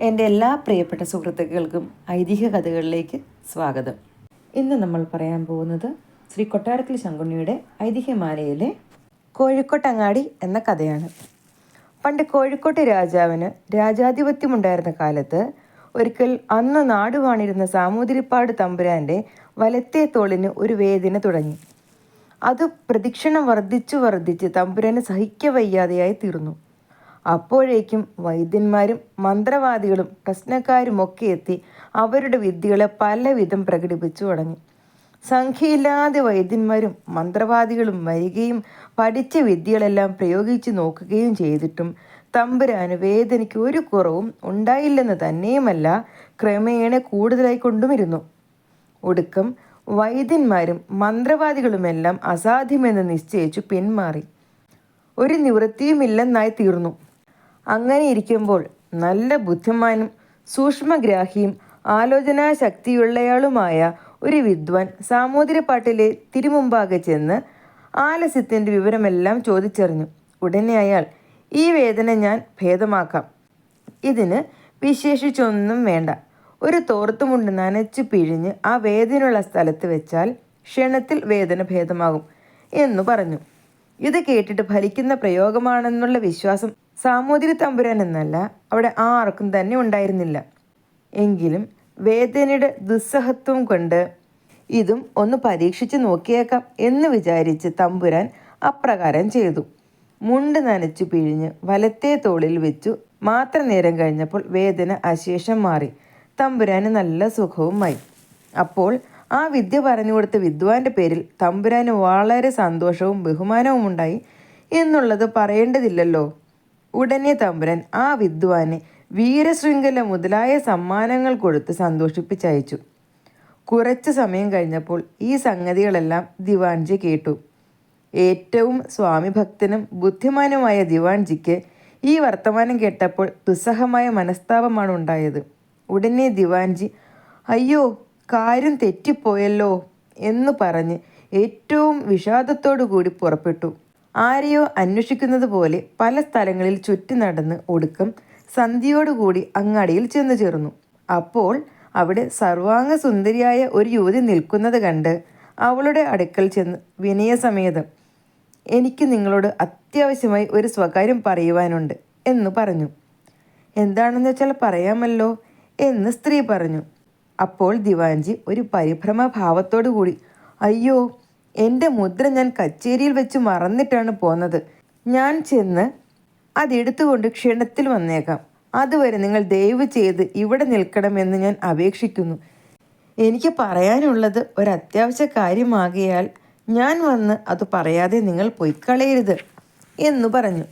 എന്റെ എല്ലാ പ്രിയപ്പെട്ട സുഹൃത്തുക്കൾക്കും ഐതിഹ്യ കഥകളിലേക്ക് സ്വാഗതം. ഇന്ന് നമ്മൾ പറയാൻ പോകുന്നത് ശ്രീ കൊട്ടാരത്തിൽ ശങ്കുണ്ണിയുടെ ഐതിഹ്യമാലയിലെ കോഴിക്കോട്ടങ്ങാടി എന്ന കഥയാണ്. പണ്ട് കോഴിക്കോട്ടെ രാജാവിന് രാജാധിപത്യമുണ്ടായിരുന്ന കാലത്ത് ഒരിക്കൽ അന്ന് നാടുവാണിരുന്ന സാമൂതിരിപ്പാട് തമ്പുരാന്റെ വലത്തെ തോളിന് ഒരു വേദന തുടങ്ങി. അത് പ്രദക്ഷിണം വർദ്ധിച്ചു വർദ്ധിച്ച് തമ്പുരാന് സഹിക്കവയ്യാതെയായി തീർന്നു. അപ്പോഴേക്കും വൈദ്യന്മാരും മന്ത്രവാദികളും പ്രശ്നക്കാരുമൊക്കെ എത്തി അവരുടെ വിദ്യകളെ പലവിധം പ്രകടിപ്പിച്ചു തുടങ്ങി. സംഖ്യയില്ലാതെ വൈദ്യന്മാരും മന്ത്രവാദികളും വരികയും പഠിച്ച വിദ്യകളെല്ലാം പ്രയോഗിച്ചു നോക്കുകയും ചെയ്തിട്ടും തമ്പുരാന് വേദനയ്ക്ക് ഒരു കുറവും ഉണ്ടായില്ലെന്ന് തന്നെയുമല്ല ക്രമേണ കൂടുതലായി കൊണ്ടുമിരുന്നു ഒടുക്കം വൈദ്യന്മാരും മന്ത്രവാദികളുമെല്ലാം അസാധ്യമെന്ന് നിശ്ചയിച്ചു പിന്മാറി. ഒരു നിവൃത്തിയുമില്ലെന്നായി തീർന്നു. അങ്ങനെ ഇരിക്കുമ്പോൾ നല്ല ബുദ്ധിമാനും സൂക്ഷ്മഗ്രാഹിയും ആലോചനാ ശക്തിയുള്ളയാളുമായ ഒരു വിദ്വാൻ സാമൂതിരിപ്പാട്ടിലെ തിരുമുമ്പാകെ ചെന്ന് ആലസ്യത്തിന്റെ വിവരമെല്ലാം ചോദിച്ചറിഞ്ഞു. ഉടനെ അയാൾ ഈ വേദന ഞാൻ ഭേദമാക്കാം. ഇതിന് വിശേഷിച്ചൊന്നും വേണ്ട. ഒരു തോർത്തുമുണ്ട് നനച്ചു പിഴിഞ്ഞ് ആ വേദനയുള്ള സ്ഥലത്ത് വെച്ചാൽ ക്ഷണത്തിൽ വേദന ഭേദമാകും എന്നു പറഞ്ഞു. ഇത് കേട്ടിട്ട് ഫലിക്കുന്ന പ്രയോഗമാണെന്നുള്ള വിശ്വാസം സാമൂതിരി തമ്പുരാൻ എന്നല്ല അവിടെ ആർക്കും തന്നെ ഉണ്ടായിരുന്നില്ല. എങ്കിലും വേദനയുടെ ദുസ്സഹത്വം കൊണ്ട് ഇതും ഒന്ന് പരീക്ഷിച്ച് നോക്കിയേക്കാം എന്ന് വിചാരിച്ച് തമ്പുരാൻ അപ്രകാരം ചെയ്തു. മുണ്ട് നനച്ചു പിഴിഞ്ഞ് വലത്തെ തോളിൽ വെച്ചു മാത്ര നേരം കഴിഞ്ഞപ്പോൾ വേദന അശേഷം മാറി. തമ്പുരാന് നല്ല സുഖവുമായി. അപ്പോൾ ആ വിദ്യ പറഞ്ഞു കൊടുത്ത വിദ്വാന്റെ പേരിൽ തമ്പുരാന് വളരെ സന്തോഷവും ബഹുമാനവും ഉണ്ടായി എന്നുള്ളത് പറയേണ്ടതില്ലല്ലോ. ഉടനെ തമ്പുരൻ ആ വിദ്വാനെ വീരശൃംഖല മുതലായ സമ്മാനങ്ങൾ കൊടുത്ത് സന്തോഷിപ്പിച്ചയച്ചു. കുറച്ച് സമയം കഴിഞ്ഞപ്പോൾ ഈ സംഗതികളെല്ലാം ദിവാൻജി കേട്ടു. ഏറ്റവും സ്വാമിഭക്തനും ബുദ്ധിമാനുമായ ദിവാൻജിക്ക് ഈ വർത്തമാനം കേട്ടപ്പോൾ ദുസ്സഹമായ മനസ്താപമാണ് ഉണ്ടായത്. ഉടനെ ദിവാൻജി അയ്യോ കാര്യം തെറ്റിപ്പോയല്ലോ എന്ന് പറഞ്ഞ് ഏറ്റവും വിഷാദത്തോടു കൂടി പുറപ്പെട്ടു. ആരെയോ അന്വേഷിക്കുന്നത് പോലെ പല സ്ഥലങ്ങളിൽ ചുറ്റി നടന്ന് ഒടുക്കം സന്ധ്യയോടുകൂടി അങ്ങാടിയിൽ ചെന്നു ചേർന്നു. അപ്പോൾ അവിടെ സർവാംഗ സുന്ദരിയായ ഒരു യുവതി നിൽക്കുന്നത് കണ്ട് അവളുടെ അടുക്കൽ ചെന്ന് വിനയസമേതം എനിക്ക് നിങ്ങളോട് അത്യാവശ്യമായി ഒരു സ്വകാര്യം പറയുവാനുണ്ട് എന്ന് പറഞ്ഞു. എന്താണെന്ന് വെച്ചാൽ പറയാമല്ലോ എന്ന് സ്ത്രീ പറഞ്ഞു. അപ്പോൾ ദിവാൻജി ഒരു പരിഭ്രമ ഭാവത്തോടു കൂടി അയ്യോ എന്റെ മുദ്ര ഞാൻ കച്ചേരിയിൽ വെച്ച് മറന്നിട്ടാണ് പോന്നത്. ഞാൻ ചെന്ന് അതെടുത്തുകൊണ്ട് ക്ഷണത്തിൽ വന്നേക്കാം. അതുവരെ നിങ്ങൾ ദയവ് ചെയ്ത് ഇവിടെ നിൽക്കണമെന്ന് ഞാൻ അപേക്ഷിക്കുന്നു. എനിക്ക് പറയാനുള്ളത് ഒരു അത്യാവശ്യ കാര്യമാകിയാൽ ഞാൻ വന്ന് അത് പറയാതെ നിങ്ങൾ പോയി കളയരുത് എന്ന് പറഞ്ഞു.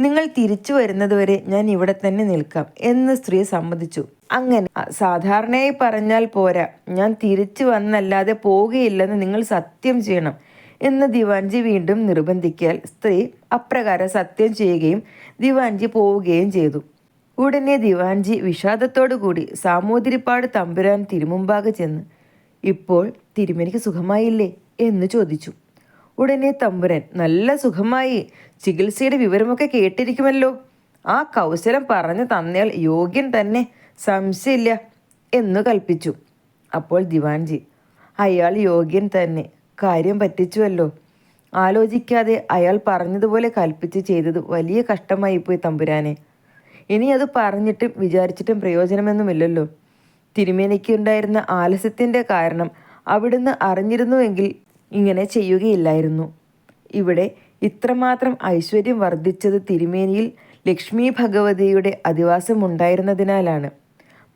നിങ്ങൾ തിരിച്ചു വരുന്നതുവരെ ഞാൻ ഇവിടെ തന്നെ നിൽക്കാം എന്ന് സ്ത്രീ സമ്മതിച്ചു. അങ്ങനെ. സാധാരണയായി പറഞ്ഞാൽ പോരാ ഞാൻ തിരിച്ചു വന്നല്ലാതെ പോവുകയില്ലെന്ന് നിങ്ങൾ സത്യം ചെയ്യണം എന്ന് ദിവാൻജി വീണ്ടും നിർബന്ധിക്കാൽ സ്ത്രീ അപ്രകാരം സത്യം ചെയ്യുകയും ദിവാൻജി പോവുകയും ചെയ്തു. ഉടനെ ദിവാൻജി വിഷാദത്തോടു കൂടി സാമൂതിരിപ്പാട് തമ്പുരാൻ തിരുമുമ്പാകെ ചെന്ന് ഇപ്പോൾ തിരുമേനിക്ക് സുഖമായില്ലേ? എന്ന് ചോദിച്ചു. ഉടനെ തമ്പുരൻ നല്ല സുഖമായി ചികിത്സയുടെ വിവരമൊക്കെ കേട്ടിരിക്കുമല്ലോ. ആ കൗശലം പറഞ്ഞു തന്നയാൾ യോഗ്യൻ തന്നെ. സംശയമില്ല എന്ന് കൽപ്പിച്ചു. അപ്പോൾ ദിവാൻജി അയാൾ യോഗ്യൻ തന്നെ. കാര്യം പറ്റിച്ചുവല്ലോ. ആലോചിക്കാതെ അയാൾ പറഞ്ഞതുപോലെ കൽപ്പിച്ച് ചെയ്തത് വലിയ കഷ്ടമായി പോയി തമ്പുരാനെ. ഇനി അത് പറഞ്ഞിട്ടും വിചാരിച്ചിട്ടും പ്രയോജനമൊന്നുമില്ലല്ലോ. തിരുമേനിക്ക് ഉണ്ടായിരുന്ന ആലസ്യത്തിന്റെ കാരണം അവിടുന്ന് അറിഞ്ഞിരുന്നുവെങ്കിൽ ഇങ്ങനെ ചെയ്യുകയില്ലായിരുന്നു. ഇവിടെ ഇത്രമാത്രം ഐശ്വര്യം വർദ്ധിച്ചത് തിരുമേനിയിൽ ലക്ഷ്മി ഭഗവതിയുടെ അധിവാസമുണ്ടായിരുന്നതിനാലാണ്.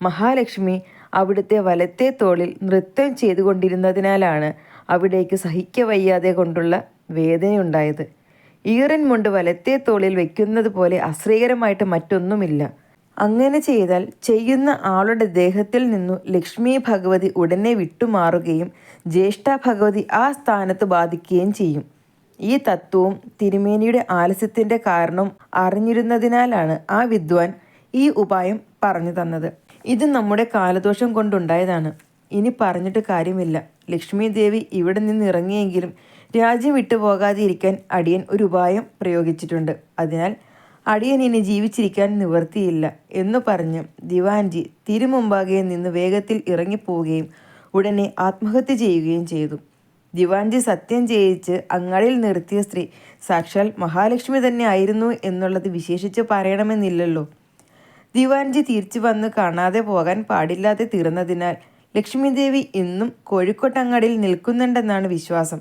മഹാലക്ഷ്മി അവിടുത്തെ വലത്തെ തോളിൽ നൃത്തം ചെയ്തുകൊണ്ടിരുന്നതിനാലാണ് അവിടേക്ക് സഹിക്കവയ്യാതെ കൊണ്ടുള്ള വേദനയുണ്ടായത്. ഈറൻ മുണ്ട് വലത്തെ തോളിൽ വെക്കുന്നത് പോലെ അശ്രീകരമായിട്ട് മറ്റൊന്നുമില്ല. അങ്ങനെ ചെയ്താൽ ചെയ്യുന്ന ആളുടെ ദേഹത്തിൽ നിന്നു ലക്ഷ്മി ഭഗവതി ഉടനെ വിട്ടുമാറുകയും ജ്യേഷ്ഠ ഭഗവതി ആ സ്ഥാനത്ത് ബാധിക്കുകയും ചെയ്യും. ഈ തത്വവും തിരുമേനിയുടെ ആലസ്യത്തിന്റെ കാരണം അറിഞ്ഞിരുന്നതിനാലാണ് ആ വിദ്വാൻ ഈ ഉപായം പറഞ്ഞു തന്നത്. ഇത് നമ്മുടെ കാലദോഷം കൊണ്ടുണ്ടായതാണ്. ഇനി പറഞ്ഞിട്ട് കാര്യമില്ല. ലക്ഷ്മി ദേവി ഇവിടെ നിന്ന് ഇറങ്ങിയെങ്കിലും രാജ്യം വിട്ടു പോകാതിരിക്കാൻ അടിയൻ ഒരു ഉപായം പ്രയോഗിച്ചിട്ടുണ്ട്. അതിനാൽ അടിയൻ ഇനി ജീവിച്ചിരിക്കാൻ നിവർത്തിയില്ല എന്നു പറഞ്ഞ് ദിവാൻജി തിരുമുമ്പാകെ നിന്ന് വേഗത്തിൽ ഇറങ്ങിപ്പോവുകയും ഉടനെ ആത്മഹത്യ ചെയ്യുകയും ചെയ്തു. ദിവാൻജി സത്യം ചെയ്യിച്ച് അങ്ങാടിയിൽ നിർത്തിയ സ്ത്രീ സാക്ഷാൽ മഹാലക്ഷ്മി തന്നെ ആയിരുന്നു എന്നുള്ളത് വിശേഷിച്ച് പറയണമെന്നില്ലല്ലോ. ദിവാൻജി തിരിച്ചു വന്ന് കാണാതെ പോകാൻ പാടില്ലാതെ തീർന്നതിനാൽ ലക്ഷ്മിദേവി ഇന്നും കോഴിക്കോട്ടങ്ങാടിയിൽ നിൽക്കുന്നുണ്ടെന്നാണ് വിശ്വാസം.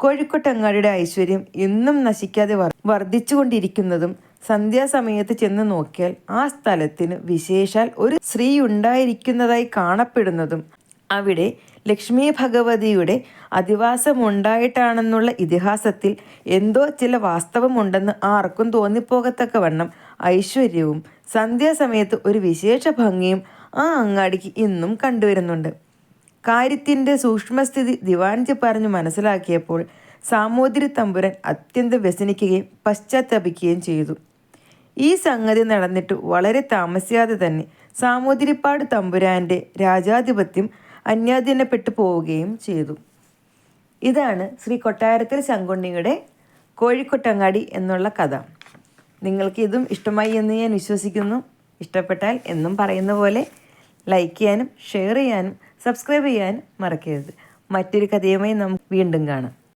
കോഴിക്കോട്ടങ്ങാടിയുടെ ഐശ്വര്യം ഇന്നും നശിക്കാതെ വർദ്ധിച്ചുകൊണ്ടിരിക്കുന്നതും സന്ധ്യാസമയത്ത് ചെന്ന് നോക്കിയാൽ ആ സ്ഥലത്തിന് വിശേഷാൽ ഒരു സ്ത്രീ ഉണ്ടായിരിക്കുന്നതായി കാണപ്പെടുന്നതും അവിടെ ലക്ഷ്മി ഭഗവതിയുടെ അധിവാസമുണ്ടായിട്ടാണെന്നുള്ള ഇതിഹാസത്തിൽ എന്തോ ചില വാസ്തവമുണ്ടെന്ന് ആർക്കും തോന്നിപ്പോകത്തക്കവണ്ണം ഐശ്വര്യവും സന്ധ്യാസമയത്ത് ഒരു വിശേഷ ഭംഗിയും ആ അങ്ങാടിക്ക് ഇന്നും കണ്ടുവരുന്നുണ്ട്. കാര്യത്തിന്റെ സൂക്ഷ്മസ്ഥിതി ദിവാൻജി പറഞ്ഞു മനസ്സിലാക്കിയപ്പോൾ സാമൂതിരി തമ്പുരൻ അത്യന്തം വ്യസനിക്കുകയും പശ്ചാത്തപിക്കുകയും ചെയ്തു. ഈ സംഗതി നടന്നിട്ട് വളരെ താമസിയാതെ തന്നെ സാമൂതിരിപ്പാട് തമ്പുരാന്റെ രാജാധിപത്യം അന്യാധീനപ്പെട്ടു പോവുകയും ചെയ്തു. ഇതാണ് ശ്രീ കൊട്ടാരത്തിൽ ശങ്കുണ്ണിയുടെ കോഴിക്കൊട്ടങ്ങാടി എന്നുള്ള കഥ. നിങ്ങൾക്ക് ഇതും ഇഷ്ടമായി എന്ന് ഞാൻ വിശ്വസിക്കുന്നു. ഇഷ്ടപ്പെട്ടാൽ എന്നും പറയുന്ന പോലെ ലൈക്ക് ചെയ്യാനും ഷെയർ ചെയ്യാനും സബ്സ്ക്രൈബ് ചെയ്യാനും മറക്കരുത്. മറ്റൊരു കഥയുമായി നമുക്ക് വീണ്ടും കാണാം.